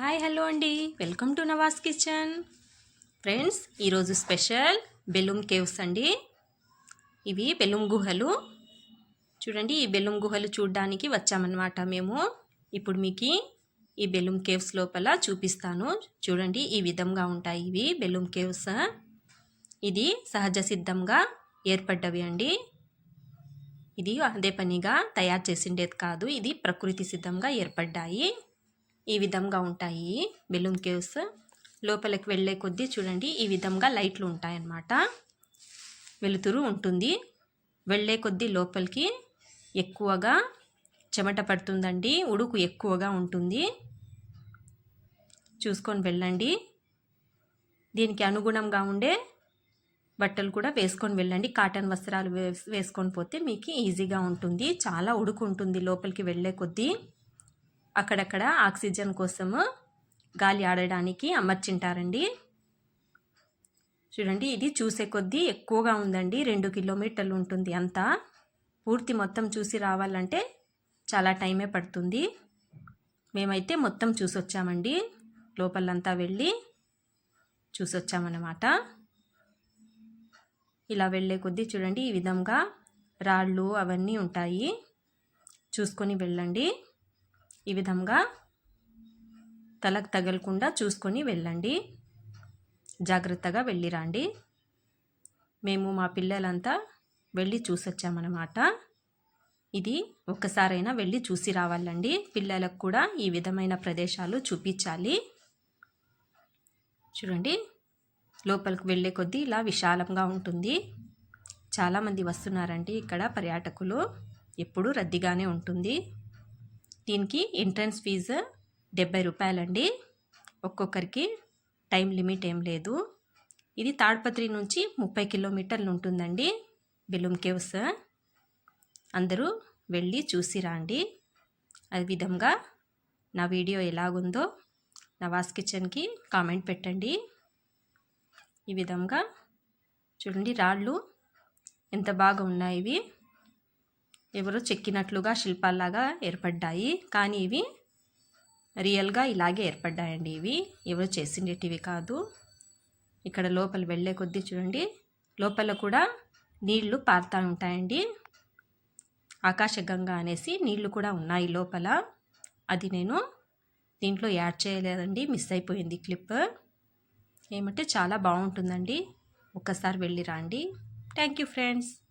Hi hello అండి. Welcome to Navas kitchen. Friends ఈరోజు special Belum caves అండి. ఇవి బెలూమ్ గుహలు. చూడండి ఈ బెలూమ్ గుహలు చూడడానికి వచ్చామన్నమాట మేము. ఇప్పుడు మీకు ఈ బెలూమ్ కేవ్స్ లోపల చూపిస్తాను. చూడండి ఈ విధంగా ఉంటాయి ఇవి బెలూమ్ కేవ్స్. ఇది సహజ సిద్ధంగా ఏర్పడ్డవి అండి. ఇది అదే పనిగా తయారు చేసిండేది కాదు. ఇది ప్రకృతి సిద్ధంగా ఏర్పడ్డాయి. ఈ విధంగా ఉంటాయి. బెలూన్ కేవ్స్ లోపలికి వెళ్ళే కొద్దీ చూడండి ఈ విధంగా లైట్లు ఉంటాయన్నమాట. వెలుతురు ఉంటుంది. వెళ్ళే కొద్దీ లోపలికి ఎక్కువగా చెమట పడుతుందండి. ఉడుకు ఎక్కువగా ఉంటుంది. చూసుకొని వెళ్ళండి. దీనికి అనుగుణంగా ఉండే బట్టలు కూడా వేసుకొని వెళ్ళండి. కాటన్ వస్త్రాలు వేసుకొని పోతే మీకు ఈజీగా ఉంటుంది. చాలా ఉడుకు ఉంటుంది లోపలికి వెళ్ళే కొద్దీ. అక్కడక్కడ ఆక్సిజన్ కోసము గాలి ఆడడానికి అమర్చింటారండి. చూడండి ఇది చూసే కొద్దీ ఎక్కువగా ఉందండి. రెండు కిలోమీటర్లు ఉంటుంది అంతా. పూర్తి మొత్తం చూసి రావాలంటే చాలా టైమే పడుతుంది. మేమైతే మొత్తం చూసొచ్చామండి. లోపలంతా వెళ్ళి చూసొచ్చామన్నమాట. ఇలా వెళ్ళే కొద్దీ చూడండి ఈ విధంగా రాళ్ళు అవన్నీ ఉంటాయి. చూసుకొని వెళ్ళండి. ఈ విధంగా తలకు తగలకుండా చూసుకొని వెళ్ళండి. జాగ్రత్తగా వెళ్ళిరండి మేము మా పిల్లలంతా వెళ్ళి చూసొచ్చామన్నమాట. ఇది ఒక్కసారైనా వెళ్ళి చూసి రావాలండి. పిల్లలకు కూడా ఈ విధమైన ప్రదేశాలు చూపించాలి. చూడండి లోపలికి వెళ్ళే కొద్దీ ఇలా విశాలంగా ఉంటుంది. చాలామంది వస్తున్నారండి ఇక్కడ పర్యాటకులు. ఎప్పుడూ రద్దీగానే ఉంటుంది. దీనికి ఎంట్రన్స్ ఫీజు డెబ్బై రూపాయలండి. ఒక్కొక్కరికి టైం లిమిట్ ఏం లేదు. ఇది తాడ్పత్రి నుంచి ముప్పై కిలోమీటర్లు ఉంటుందండి. బెలూమ్ కేవ్స్. అందరూ వెళ్ళి చూసి రాండి. అదే విధంగా నా వీడియో ఎలాగుందో నవాస్ కిచెన్కి కామెంట్ పెట్టండి. ఈ విధంగా చూడండి రాళ్ళు ఎంత బాగా ఉన్నాయి ఇవి. ఎవరో చెక్కినట్లుగా శిల్పాల్లాగా ఏర్పడ్డాయి. కానీ ఇవి రియల్గా ఇలాగే ఏర్పడ్డాయండి ఇవి. ఎవరు చేసిండేటివి కాదు. ఇక్కడ లోపల వెళ్ళే కొద్దీ చూడండి. లోపల కూడా నీళ్ళు పారుతూ ఉంటాయండి. ఆకాశగంగా అనేసి నీళ్ళు కూడా ఉన్నాయి లోపల. అది నేను దీంట్లో యాడ్ చేయలేదండి. మిస్ అయిపోయింది క్లిప్. ఏమంటే చాలా బాగుంటుందండి. ఒక్కసారి వెళ్ళి రండి. Thank you friends.